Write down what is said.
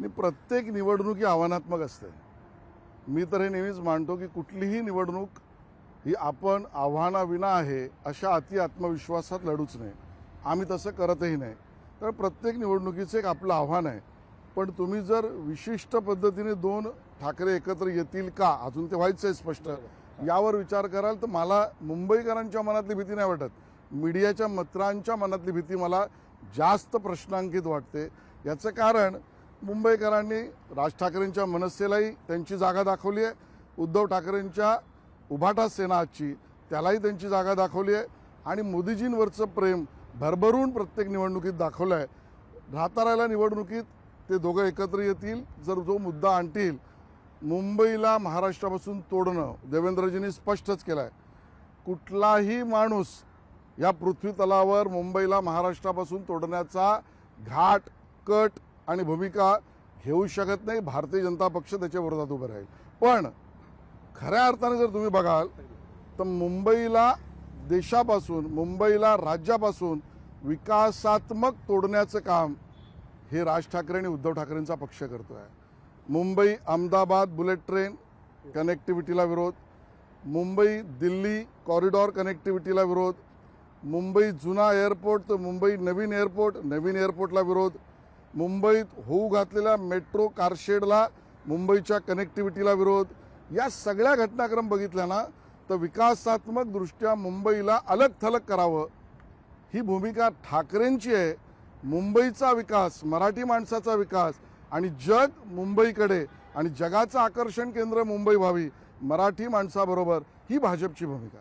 आणि प्रत्येक निवडणूक ही आव्हानात्मक असते. मी तर हे नेहमीच मानतो की कुठलीही निवडणूक ही आपण आव्हानाविना आहे अशा अति आत्मविश्वासात लढूच नये. आम्ही तसं करतही नाही. तर प्रत्येक निवडणुकीचं एक आपलं आव्हान आहे. पण तुम्ही जर विशिष्ट पद्धतीने दोन ठाकरे एकत्र येतील का? अजून ते व्हायचं आहे स्पष्ट. यावर विचार कराल तर मला मुंबईकरांच्या मनातली भीती नाही वाटत. मीडियाच्या मित्रांच्या मनातली भीती मला जास्त प्रश्नांकित वाटते. याचं कारण मुंबईकरांनी राज ठाकरेंच्या मनसेलाही त्यांची जागा दाखवली आहे. उद्धव ठाकरेंच्या उभाटा सेना आजची त्यालाही त्यांची जागा दाखवली आहे. आणि मोदीजींवरचं प्रेम भरभरून प्रत्येक निवडणुकीत दाखवलं आहे राहतारायला निवडणुकीत ते दोघं एकत्र येतील. जर जो मुद्दा आणतील मुंबईला महाराष्ट्रापासून तोडणं देवेंद्रजींनी स्पष्टच केलं आहे कुठलाही माणूस या पृथ्वी तलावर मुंबईला महाराष्ट्रापासून तोडण्याचा घाट कट आणि भूमिका घेऊ शकत नाही भारतीय जनता पक्ष त्याच्या विरोधात उभं राहील. पण खऱ्या अर्थाने जर तुम्ही बघाल तर मुंबईला देशापासून मुंबईला राज्यापासून विकासात्मक तोडण्याचं काम हे राज ठाकरे आणि उद्धव ठाकरेंचा पक्ष करतो आहे मुंबई अहमदाबाद बुलेट ट्रेन कनेक्टिव्हिटीला विरोध. मुंबई दिल्ली कॉरिडॉर कनेक्टिव्हिटीला विरोध. मुंबई जुना एअरपोर्ट तर मुंबई नवीन एअरपोर्ट नवीन एअरपोर्टला विरोध. मुंबईत होऊ घातलेल्या मेट्रो कारशेडला मुंबईच्या कनेक्टिव्हिटीला विरोध. या सगळ्या घटनाक्रम बघितल्या ना तर विकासात्मक दृष्ट्या मुंबईला अलग थलग करावं. ही भूमिका ठाकरेंची आहे. मुंबईचा विकास मराठी माणसाचा विकास आणि जग मुंबईकडे आणि जगाचं आकर्षण केंद्र मुंबई व्हावी मराठी माणसाबरोबर ही भाजपची भूमिका.